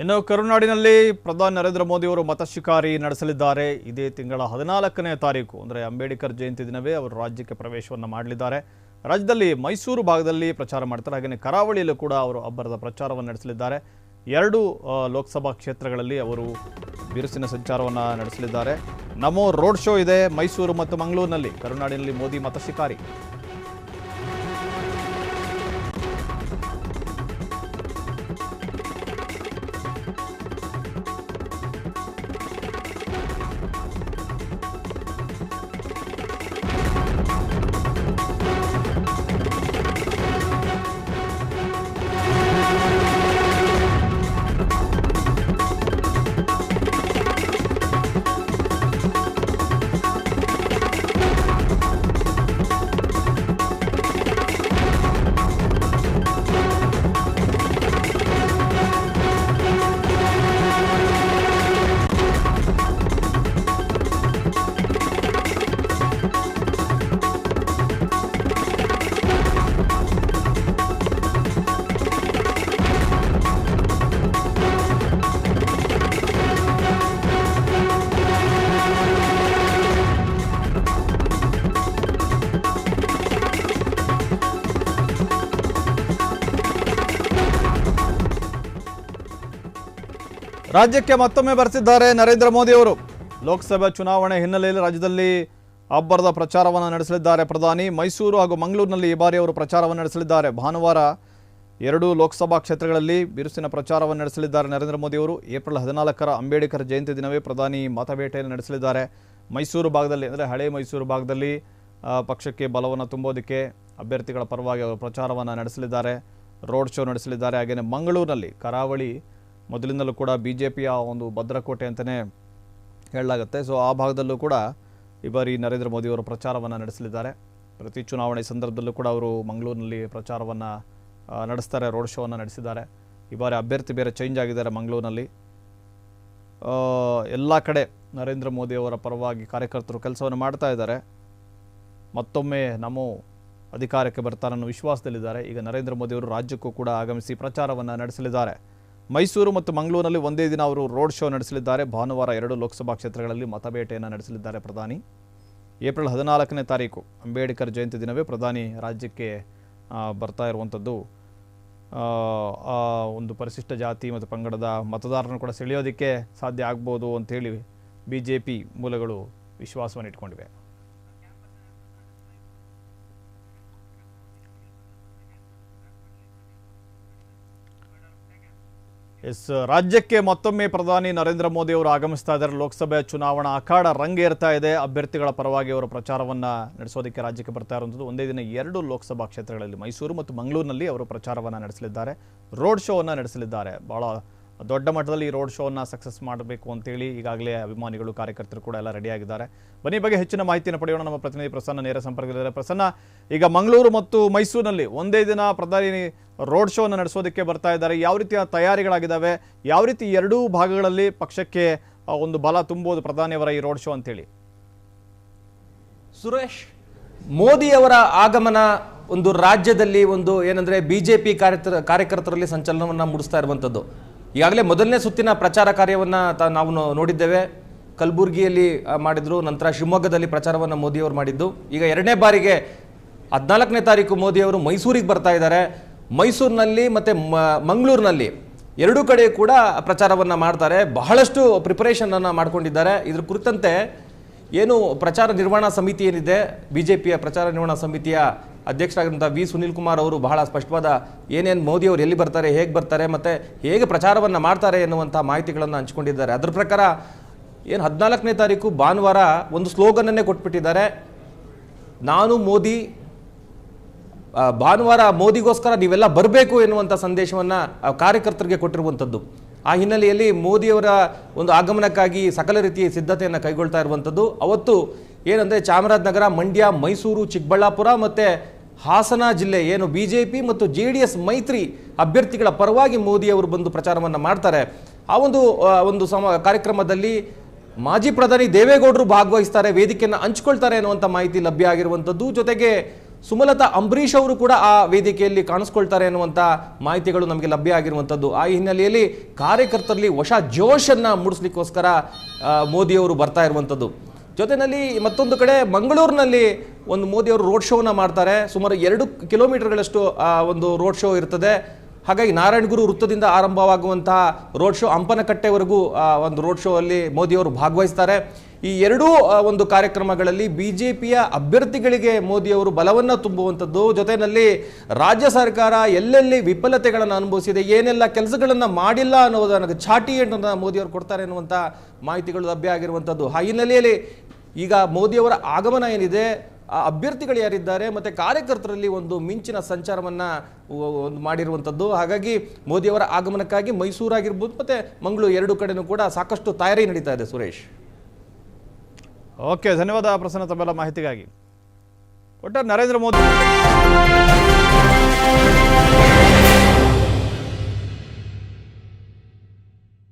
ಇನ್ನು ಕರುನಾಡಿನಲ್ಲಿ ಪ್ರಧಾನಿ ನರೇಂದ್ರ ಮೋದಿ ಅವರು ಮತ ಶಿಕಾರಿ ನಡೆಸಲಿದ್ದಾರೆ. ಇದೇ ತಿಂಗಳ ಹದಿನಾಲ್ಕನೇ ತಾರೀಕು, ಅಂದರೆ ಅಂಬೇಡ್ಕರ್ ಜಯಂತಿ ದಿನವೇ ಅವರು ರಾಜ್ಯಕ್ಕೆ ಪ್ರವೇಶವನ್ನು ಮಾಡಲಿದ್ದಾರೆ. ರಾಜ್ಯದಲ್ಲಿ ಮೈಸೂರು ಭಾಗದಲ್ಲಿ ಪ್ರಚಾರ ಮಾಡ್ತಾರೆ. ಹಾಗೆಯೇ ಕರಾವಳಿಯಲ್ಲೂ ಕೂಡ ಅವರು ಅಬ್ಬರದ ಪ್ರಚಾರವನ್ನು ನಡೆಸಲಿದ್ದಾರೆ. ಎರಡು ಲೋಕಸಭಾ ಕ್ಷೇತ್ರಗಳಲ್ಲಿ ಅವರು ಬಿರುಸಿನ ಸಂಚಾರವನ್ನು ನಡೆಸಲಿದ್ದಾರೆ. ನಮೋ ರೋಡ್ ಶೋ ಇದೆ ಮೈಸೂರು ಮತ್ತು ಮಂಗಳೂರಿನಲ್ಲಿ. ಕರುನಾಡಿನಲ್ಲಿ ಮೋದಿ ಮತ ಶಿಕಾರಿ. ರಾಜ್ಯಕ್ಕೆ ಮತ್ತೊಮ್ಮೆ ಬರೆಸಿದ್ದಾರೆ ನರೇಂದ್ರ ಮೋದಿ ಅವರು. ಲೋಕಸಭೆ ಚುನಾವಣೆ ಹಿನ್ನೆಲೆಯಲ್ಲಿ ರಾಜ್ಯದಲ್ಲಿ ಅಬ್ಬರದ ಪ್ರಚಾರವನ್ನು ನಡೆಸಲಿದ್ದಾರೆ ಪ್ರಧಾನಿ. ಮೈಸೂರು ಹಾಗೂ ಮಂಗಳೂರಿನಲ್ಲಿ ಈ ಬಾರಿ ಅವರು ಪ್ರಚಾರವನ್ನು ನಡೆಸಲಿದ್ದಾರೆ. ಭಾನುವಾರ ಎರಡು ಲೋಕಸಭಾ ಕ್ಷೇತ್ರಗಳಲ್ಲಿ ಬಿರುಸಿನ ಪ್ರಚಾರವನ್ನು ನಡೆಸಲಿದ್ದಾರೆ ನರೇಂದ್ರ ಮೋದಿ ಅವರು. ಏಪ್ರಿಲ್ ಹದಿನಾಲ್ಕರ ಅಂಬೇಡ್ಕರ್ ಜಯಂತಿ ದಿನವೇ ಪ್ರಧಾನಿ ಮತಬೇಟೆಯನ್ನು ನಡೆಸಲಿದ್ದಾರೆ. ಮೈಸೂರು ಭಾಗದಲ್ಲಿ, ಅಂದರೆ ಹಳೆ ಮೈಸೂರು ಭಾಗದಲ್ಲಿ ಪಕ್ಷಕ್ಕೆ ಬಲವನ್ನು ತುಂಬೋದಕ್ಕೆ ಅಭ್ಯರ್ಥಿಗಳ ಪರವಾಗಿ ಅವರು ಪ್ರಚಾರವನ್ನು ನಡೆಸಲಿದ್ದಾರೆ. ರೋಡ್ ಶೋ ನಡೆಸಲಿದ್ದಾರೆ. ಹಾಗೆಯೇ ಮಂಗಳೂರಿನಲ್ಲಿ ಕರಾವಳಿ ಮೊದಲಿಂದಲೂ ಕೂಡ ಬಿ ಜೆ ಪಿಯ ಒಂದು ಭದ್ರಕೋಟೆ ಅಂತಲೇ ಹೇಳಲಾಗುತ್ತೆ. ಸೊ ಆ ಭಾಗದಲ್ಲೂ ಕೂಡ ಈ ಬಾರಿ ನರೇಂದ್ರ ಮೋದಿಯವರು ಪ್ರಚಾರವನ್ನು ನಡೆಸಲಿದ್ದಾರೆ. ಪ್ರತಿ ಚುನಾವಣೆ ಸಂದರ್ಭದಲ್ಲೂ ಕೂಡ ಅವರು ಮಂಗಳೂರಿನಲ್ಲಿ ಪ್ರಚಾರವನ್ನು ನಡೆಸ್ತಾರೆ, ರೋಡ್ ಶೋವನ್ನು ನಡೆಸಿದ್ದಾರೆ. ಈ ಬಾರಿ ಅಭ್ಯರ್ಥಿ ಬೇರೆ ಚೇಂಜ್ ಆಗಿದ್ದಾರೆ ಮಂಗಳೂರಿನಲ್ಲಿ. ಎಲ್ಲ ಕಡೆ ನರೇಂದ್ರ ಮೋದಿಯವರ ಪರವಾಗಿ ಕಾರ್ಯಕರ್ತರು ಕೆಲಸವನ್ನು ಮಾಡ್ತಾ ಇದ್ದಾರೆ. ಮತ್ತೊಮ್ಮೆ ನಮ್ಮ ಅಧಿಕಾರಕ್ಕೆ ಬರ್ತಾರನ್ನು ವಿಶ್ವಾಸದಲ್ಲಿದ್ದಾರೆ. ಈಗ ನರೇಂದ್ರ ಮೋದಿಯವರು ರಾಜ್ಯಕ್ಕೂ ಕೂಡ ಆಗಮಿಸಿ ಪ್ರಚಾರವನ್ನು ನಡೆಸಲಿದ್ದಾರೆ. ಮೈಸೂರು ಮತ್ತು ಮಂಗಳೂರಿನಲ್ಲಿ ಒಂದೇ ದಿನ ಅವರು ರೋಡ್ ಶೋ ನಡೆಸಲಿದ್ದಾರೆ. ಭಾನುವಾರ ಎರಡು ಲೋಕಸಭಾ ಕ್ಷೇತ್ರಗಳಲ್ಲಿ ಮತಬೇಟೆಯನ್ನು ನಡೆಸಲಿದ್ದಾರೆ ಪ್ರಧಾನಿ. ಏಪ್ರಿಲ್ ಹದಿನಾಲ್ಕನೇ ತಾರೀಕು ಅಂಬೇಡ್ಕರ್ ಜಯಂತಿ ದಿನವೇ ಪ್ರಧಾನಿ ರಾಜ್ಯಕ್ಕೆ ಬರ್ತಾ ಇರುವಂಥದ್ದು ಒಂದು ಪರಿಶಿಷ್ಟ ಜಾತಿ ಮತ್ತು ಪಂಗಡದ ಮತದಾರರನ್ನು ಕೂಡ ಸೆಳೆಯೋದಕ್ಕೆ ಸಾಧ್ಯ ಆಗ್ಬೋದು ಅಂತೇಳಿ ಬಿ ಜೆ ಪಿ ಮೂಲಗಳು ವಿಶ್ವಾಸವನ್ನು ಇಟ್ಕೊಂಡಿವೆ. ಎಸ್, ರಾಜ್ಯಕ್ಕೆ ಮತ್ತೊಮ್ಮೆ ಪ್ರಧಾನಿ ನರೇಂದ್ರ ಮೋದಿ ಅವರು ಆಗಮಿಸ್ತಾ ಇದ್ದಾರೆ. ಲೋಕಸಭೆ ಚುನಾವಣಾ ಅಖಾಡ ರಂಗೇರ್ತಾ ಇದೆ. ಅಭ್ಯರ್ಥಿಗಳ ಪರವಾಗಿ ಅವರು ಪ್ರಚಾರವನ್ನು ನಡೆಸೋದಕ್ಕೆ ರಾಜ್ಯಕ್ಕೆ ಬರ್ತಾ ಇರುವಂಥದ್ದು. ಒಂದೇ ದಿನ ಎರಡು ಲೋಕಸಭಾ ಕ್ಷೇತ್ರಗಳಲ್ಲಿ ಮೈಸೂರು ಮತ್ತು ಮಂಗಳೂರಿನಲ್ಲಿ ಅವರು ಪ್ರಚಾರವನ್ನು ನಡೆಸಲಿದ್ದಾರೆ. ರೋಡ್ ಶೋವನ್ನು ನಡೆಸಲಿದ್ದಾರೆ. ಬಹಳ ದೊಡ್ಡ ಮಟ್ಟದಲ್ಲಿ ಈ ರೋಡ್ ಶೋನ ಸಕ್ಸಸ್ ಮಾಡಬೇಕು ಅಂತೇಳಿ ಈಗಾಗಲೇ ಅಭಿಮಾನಿಗಳು, ಕಾರ್ಯಕರ್ತರು ಕೂಡ ಎಲ್ಲ ರೆಡಿಯಾಗಿದ್ದಾರೆ ಬನ್ನಿ ಬಗ್ಗೆ ಹೆಚ್ಚಿನ ಮಾಹಿತಿಯನ್ನು ಪಡೆಯೋಣ. ನಮ್ಮ ಪ್ರತಿನಿಧಿ ಪ್ರಸನ್ನ ನೇರ ಸಂಪರ್ಕದಲ್ಲಿದ್ದಾರೆ. ಪ್ರಸನ್ನ, ಈಗ ಮಂಗಳೂರು ಮತ್ತು ಮೈಸೂರಿನಲ್ಲಿ ಒಂದೇ ದಿನ ಪ್ರಧಾನಿ ರೋಡ್ ಶೋನ ನಡೆಸೋದಕ್ಕೆ ಬರ್ತಾ ಇದ್ದಾರೆ. ಯಾವ ರೀತಿಯ ತಯಾರಿಗಳಾಗಿದ್ದಾವೆ? ಯಾವ ರೀತಿ ಎರಡೂ ಭಾಗಗಳಲ್ಲಿ ಪಕ್ಷಕ್ಕೆ ಒಂದು ಬಲ ತುಂಬೋದು ಪ್ರಧಾನಿಯವರ ಈ ರೋಡ್ ಶೋ ಅಂತೇಳಿ? ಸುರೇಶ್, ಮೋದಿಯವರ ಆಗಮನ ಒಂದು ರಾಜ್ಯದಲ್ಲಿ ಒಂದು ಏನಂದ್ರೆ ಬಿಜೆಪಿ ಕಾರ್ಯಕರ್ತರ ಕಾರ್ಯಕರ್ತರಲ್ಲಿ ಸಂಚಲನವನ್ನು ಮೂಡಿಸ್ತಾ ಇರುವಂಥದ್ದು. ಈಗಾಗಲೇ ಮೊದಲನೇ ಸುತ್ತಿನ ಪ್ರಚಾರ ಕಾರ್ಯವನ್ನು ತ- ನಾವು ನೋಡಿದ್ದೇವೆ. ಕಲಬುರಗಿಯಲ್ಲಿ ಮಾಡಿದ್ರು, ನಂತರ ಶಿವಮೊಗ್ಗದಲ್ಲಿ ಪ್ರಚಾರವನ್ನು ಮೋದಿಯವರು ಮಾಡಿದ್ದು. ಈಗ ಎರಡನೇ ಬಾರಿಗೆ ಹದಿನಾಲ್ಕನೇ ತಾರೀಕು ಮೋದಿಯವರು ಮೈಸೂರಿಗೆ ಬರ್ತಾ ಇದ್ದಾರೆ. ಮೈಸೂರಿನಲ್ಲಿ ಮತ್ತು ಮಂಗಳೂರಿನಲ್ಲಿ ಎರಡೂ ಕಡೆ ಕೂಡ ಪ್ರಚಾರವನ್ನು ಮಾಡ್ತಾರೆ. ಬಹಳಷ್ಟು ಪ್ರಿಪರೇಷನನ್ನು ಮಾಡ್ಕೊಂಡಿದ್ದಾರೆ. ಇದ್ರ ಕುರಿತಂತೆ ಏನು ಪ್ರಚಾರ ನಿರ್ವಹಣಾ ಸಮಿತಿ ಏನಿದೆ ಬಿ ಪ್ರಚಾರ ನಿರ್ವಹಣಾ ಸಮಿತಿಯ ಅಧ್ಯಕ್ಷರಾಗಿರುವಂಥ ವಿ ಸುನಿಲ್ ಕುಮಾರ್ ಅವರು ಬಹಳ ಸ್ಪಷ್ಟವಾದ ಏನೇನು ಮೋದಿ ಅವರು ಎಲ್ಲಿ ಬರ್ತಾರೆ, ಹೇಗೆ ಬರ್ತಾರೆ ಮತ್ತು ಹೇಗೆ ಪ್ರಚಾರವನ್ನು ಮಾಡ್ತಾರೆ ಎನ್ನುವಂಥ ಮಾಹಿತಿಗಳನ್ನು ಹಂಚಿಕೊಂಡಿದ್ದಾರೆ. ಅದರ ಪ್ರಕಾರ ಏನು ಹದಿನಾಲ್ಕನೇ ತಾರೀಕು ಭಾನುವಾರ ಒಂದು ಸ್ಲೋಗನನ್ನೇ ಕೊಟ್ಬಿಟ್ಟಿದ್ದಾರೆ. ನಾನು ಮೋದಿ ಭಾನುವಾರ ಮೋದಿಗೋಸ್ಕರ ನೀವೆಲ್ಲ ಬರಬೇಕು ಎನ್ನುವಂಥ ಸಂದೇಶವನ್ನು ಕಾರ್ಯಕರ್ತರಿಗೆ ಕೊಟ್ಟಿರುವಂಥದ್ದು. ಆ ಹಿನ್ನೆಲೆಯಲ್ಲಿ ಮೋದಿಯವರ ಒಂದು ಆಗಮನಕ್ಕಾಗಿ ಸಕಲ ರೀತಿಯ ಸಿದ್ಧತೆಯನ್ನು ಕೈಗೊಳ್ತಾ ಇರುವಂಥದ್ದು. ಅವತ್ತು ಏನಂದರೆ ಚಾಮರಾಜನಗರ, ಮಂಡ್ಯ, ಮೈಸೂರು, ಚಿಕ್ಕಬಳ್ಳಾಪುರ ಮತ್ತು ಹಾಸನ ಜಿಲ್ಲೆ ಏನು ಬಿ ಜೆ ಪಿ ಮತ್ತು ಜೆ ಡಿ ಎಸ್ ಮೈತ್ರಿ ಅಭ್ಯರ್ಥಿಗಳ ಪರವಾಗಿ ಮೋದಿ ಅವರು ಬಂದು ಪ್ರಚಾರವನ್ನು ಮಾಡ್ತಾರೆ. ಆ ಒಂದು ಒಂದು ಸಮ, ಕಾರ್ಯಕ್ರಮದಲ್ಲಿ ಮಾಜಿ ಪ್ರಧಾನಿ ದೇವೇಗೌಡರು ಭಾಗವಹಿಸ್ತಾರೆ, ವೇದಿಕೆಯನ್ನು ಹಂಚ್ಕೊಳ್ತಾರೆ ಅನ್ನುವಂಥ ಮಾಹಿತಿ ಲಭ್ಯ ಆಗಿರುವಂಥದ್ದು ಜೊತೆಗೆ ಸುಮಲತಾ ಅಂಬರೀಷ್ ಅವರು ಕೂಡ ಆ ವೇದಿಕೆಯಲ್ಲಿ ಕಾಣಿಸ್ಕೊಳ್ತಾರೆ ಅನ್ನುವಂಥ ಮಾಹಿತಿಗಳು ನಮಗೆ ಲಭ್ಯ ಆಗಿರುವಂಥದ್ದು ಆ ಹಿನ್ನೆಲೆಯಲ್ಲಿ ಕಾರ್ಯಕರ್ತರಲ್ಲಿ ಹೊಸ ಜೋಶನ್ನು ಮೂಡಿಸ್ಲಿಕ್ಕೋಸ್ಕರ ಮೋದಿಯವರು ಬರ್ತಾ ಇರುವಂಥದ್ದು ಜೊತೆಯಲ್ಲಿ ಮತ್ತೊಂದು ಕಡೆ ಮಂಗಳೂರಿನಲ್ಲಿ ಒಂದು ಮೋದಿಯವರು ರೋಡ್ ಶೋನ ಮಾಡ್ತಾರೆ. ಸುಮಾರು ಎರಡು ಕಿಲೋಮೀಟರ್ಗಳಷ್ಟು, ಆ, ಒಂದು ರೋಡ್ ಶೋ ಇರ್ತದೆ. ಹಾಗಾಗಿ ನಾರಾಯಣಗುರು ವೃತ್ತದಿಂದ ಆರಂಭವಾಗುವಂತಹ ರೋಡ್ ಶೋ ಅಂಪನಕಟ್ಟೆವರೆಗೂ ಒಂದು ರೋಡ್ ಶೋ ಅಲ್ಲಿ ಮೋದಿಯವರು ಭಾಗವಹಿಸ್ತಾರೆ. ಈ ಎರಡೂ ಒಂದು ಕಾರ್ಯಕ್ರಮಗಳಲ್ಲಿ ಬಿಜೆಪಿಯ ಅಭ್ಯರ್ಥಿಗಳಿಗೆ ಮೋದಿಯವರು ಬಲವನ್ನು ತುಂಬುವಂಥದ್ದು, ಜೊತೆಯಲ್ಲಿ ರಾಜ್ಯ ಸರ್ಕಾರ ಎಲ್ಲೆಲ್ಲಿ ವಿಫಲತೆಗಳನ್ನು ಅನುಭವಿಸಿದೆ, ಏನೆಲ್ಲ ಕೆಲಸಗಳನ್ನು ಮಾಡಿಲ್ಲ ಅನ್ನೋದನ್ನ ಚಾಟಿ ಮೋದಿ ಮೋದಿಯವರು ಕೊಡ್ತಾರೆ ಅನ್ನುವಂಥ ಮಾಹಿತಿಗಳು ಲಭ್ಯ ಆಗಿರುವಂಥದ್ದು. ಆ ಹಿನ್ನೆಲೆಯಲ್ಲಿ ಈಗ ಮೋದಿಯವರ ಆಗಮನ ಏನಿದೆ, ಆ ಅಭ್ಯರ್ಥಿಗಳು ಯಾರಿದ್ದಾರೆ, ಮತ್ತು ಕಾರ್ಯಕರ್ತರಲ್ಲಿ ಒಂದು ಮಿಂಚಿನ ಸಂಚಾರವನ್ನು ಒಂದು ಮಾಡಿರುವಂಥದ್ದು. ಹಾಗಾಗಿ ಮೋದಿಯವರ ಆಗಮನಕ್ಕಾಗಿ ಮೈಸೂರಾಗಿರ್ಬೋದು, ಮತ್ತು ಮಂಗಳೂರು ಎರಡು ಕಡೆಯೂ ಕೂಡ ಸಾಕಷ್ಟು ತಯಾರಿ ನಡೀತಾ ಇದೆ ಸುರೇಶ್. ಓಕೆ ಧನ್ಯವಾದ ಪ್ರಸನ್ನ ತಮ್ಮೆಲ್ಲ ಮಾಹಿತಿಗಾಗಿ. ಒಟ್ಟಾರೆ ನರೇಂದ್ರ ಮೋದಿ.